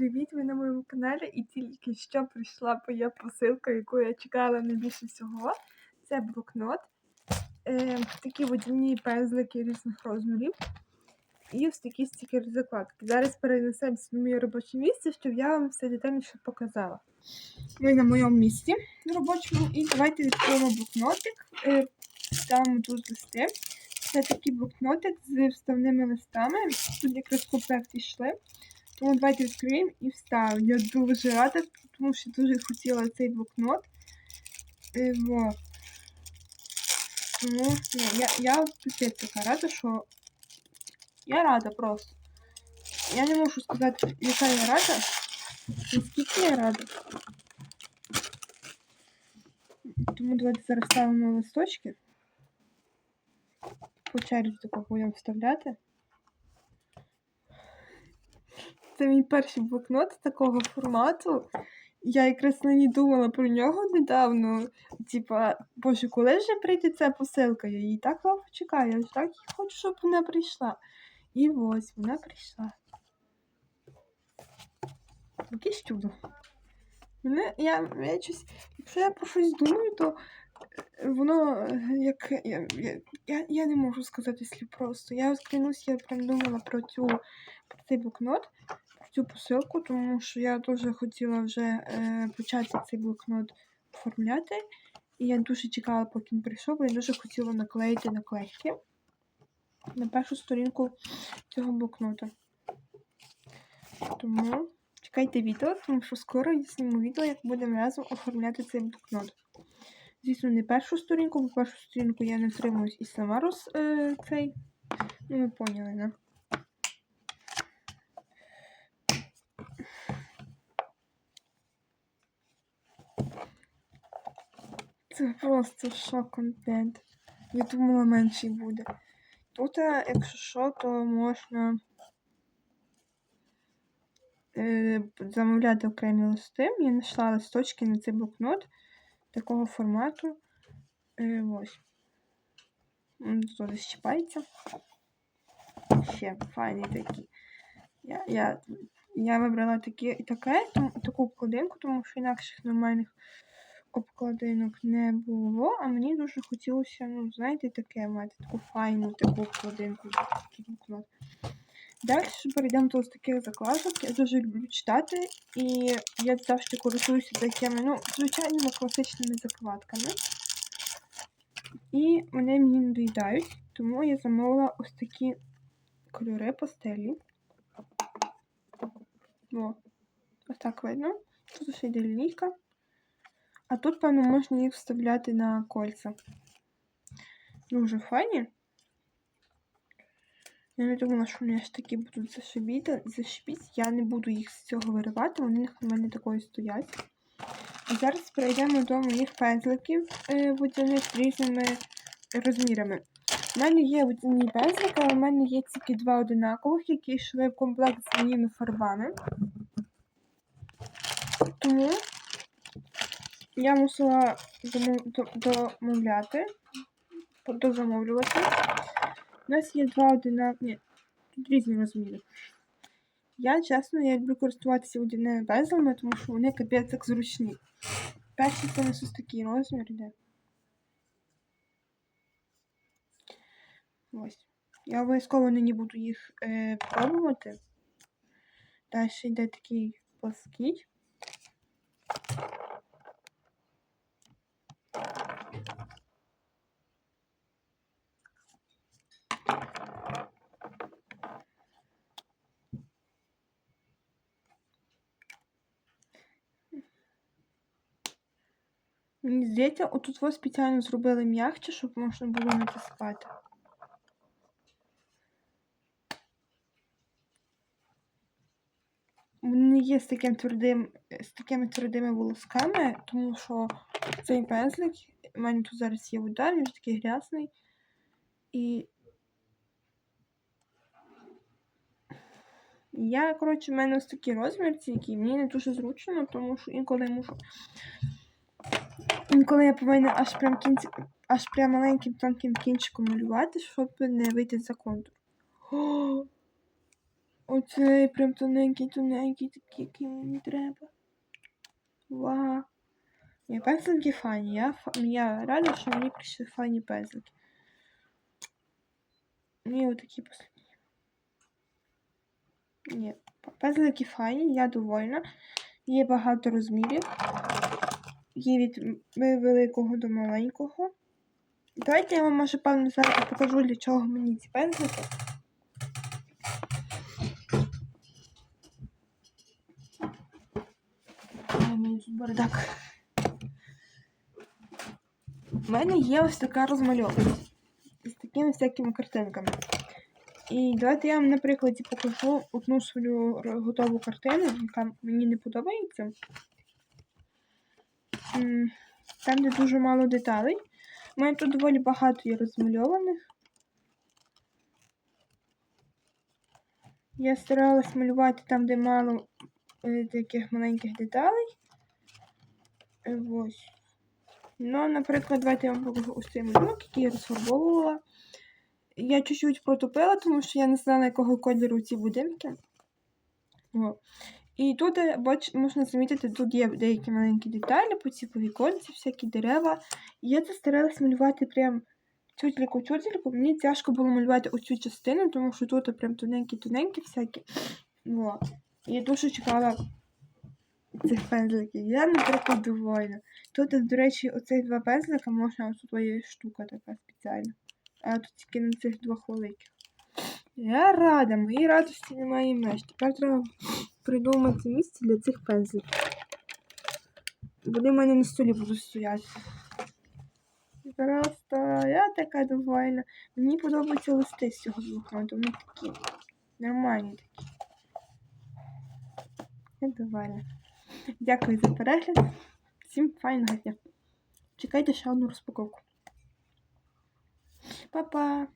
Привіт, ви на моєму каналі і тільки що прийшла моя посилка, яку я чекала найбільше всього. Це блокнот, е, такі водяні пензлики різних розмірів. І ось такі стікери закладки. Зараз перенесемо в моє робоче місце, щоб я вам все детальніше показала. Ми на моєму місці робочому, і давайте відкриємо блокнотик. Е, ставимо тут листи. Це такий блокнотик з вставними листами. Тут якраз в комплекті йшли. Тому давайте відкриємо і вставимо. Я дуже рада, тому що дуже хотіла цей блокнот. І, вот. Тому ні, я я пипець така рада, що я рада просто. Я не можу сказати, яка я рада. Наскільки я рада. Тому давайте зараз ставимо листочки. По черзі такого будемо вставляти. Це мій перший блокнот такого формату. Я якраз на ній думала про нього недавно. Типа, боже, коли вже прийде ця посилка? Я її так довго чекаю, я так хочу, щоб вона прийшла. І ось вона прийшла. Якесь чудо. Мене, я, я щось, Якщо я про щось думаю, то воно як. Я я, я не можу сказати слів просто. Я клянусь, я прям думала про цю про цей блокнот цю посилку, тому що я дуже хотіла вже е, почати цей блокнот оформляти. І я дуже чекала, поки він прийшов, бо я дуже хотіла наклеїти наклейки на першу сторінку цього блокнота. Тому чекайте відео, тому що скоро я зніму відео, як будемо разом оформляти цей блокнот. Звісно, не першу сторінку, бо першу сторінку я не втримуюсь і сама роз е, цей. Ну, ви поняли, не? Це просто шок контент. Я думала менший буде. Тут, е, якщо що, то можна е, замовляти окремі листи. Я знайшла листочки на цей блокнот такого формату. Е, ось. Тут щипається. Ще файні такі. Я я, я вибрала такі, таке, таку обкладинку, тому що інакших нормальних обкладинок не було, а мені дуже хотілося, ну, знаєте, таке мати таку файну таку обкладинку. такий блокнот. Далі перейдемо до таких закладок. Я дуже люблю читати, і я завжди користуюся такими, ну, звичайними класичними закладками. І вони мені не доїдають, тому я замовила ось такі кольори пастелі. О, ось так видно. Тут ще йде лінійка. А тут, певно, можна їх вставляти на кольця. Дуже файні. Я не думала, що вони аж такі будуть зашибіти. зашибіти. Я не буду їх з цього виривати, вони в мене такої стоять. А зараз перейдемо до моїх пензликів е, водяних різними розмірами. У мене є водяні пензлики, але в мене є тільки два одинакових, які йшли в комплект з моїми фарбами. Тому я мусила домовляти, дозамовлювати. У нас є два одинакові. Тут різні розміри. Я, чесно, я люблю користуватися водяними безлами, тому що вони капець так зручні. Перший це у нас ось такий розмір йде. Ось. Я обов'язково нині буду їх е, пробувати. Далі йде такий плаский. Мені здається, отут ось спеціально зробили м'якче, щоб можна було натискати. Вони є з таким твердим, з такими твердими волосками, тому що цей пензлик, у мене тут зараз є вода, він такий грязний. І я, коротше, в мене ось такі розмірці, які мені не дуже зручно, тому що інколи я мушу Інколи я повинна аж прям кінці, аж прям маленьким тонким кінчиком малювати, щоб не вийти за контур. О, Оцей прям тоненький, тоненький, такий, який мені треба. Вау. Ні, пензлики файні. Я, я рада, що мені прийшли файні пензлики. Ні, отакі послідні. Ні, пензлики файні, я довольна. Є багато розмірів. Є від великого до маленького. Давайте я вам може певно зараз покажу, для чого мені ці пензлики. Бардак. У мене є ось така розмальовка з такими всякими картинками. І давайте я вам на прикладі покажу одну свою готову картину, яка мені не подобається. Там, де дуже мало деталей. У мене тут доволі багато є розмальованих. Я старалась малювати там, де мало е, таких маленьких деталей. Е, Ось. Ну, наприклад, давайте я вам покажу ось цей малюнок, який я розфарбовувала. Я чуть-чуть протупила, тому що я не знала, якого кольору ці будинки. О. І тут, е, бач, можна замітити, тут є деякі маленькі деталі, поціпові кольці, всякі дерева. І я це старалась малювати прям тютельку-тютельку. Мені тяжко було малювати оцю частину, тому що тут прям тоненькі-тоненькі всякі. О. І Я дуже чекала цих пензликів. Я, наприклад, довольна. Тут, до речі, оцих два пензлика можна ось тут є штука така спеціальна. А тут тільки на цих двох великих. Я рада, моїй радості немає меж. Тепер треба придумати місце для цих пензликів. Вони в мене на столі будуть стояти. Просто я така довольна. Мені подобаються листи з цього блокноту. Вони такі нормальні такі. Я довольна. Дякую за перегляд. Всім файного дня. Чекайте ще одну розпаковку. Па-па!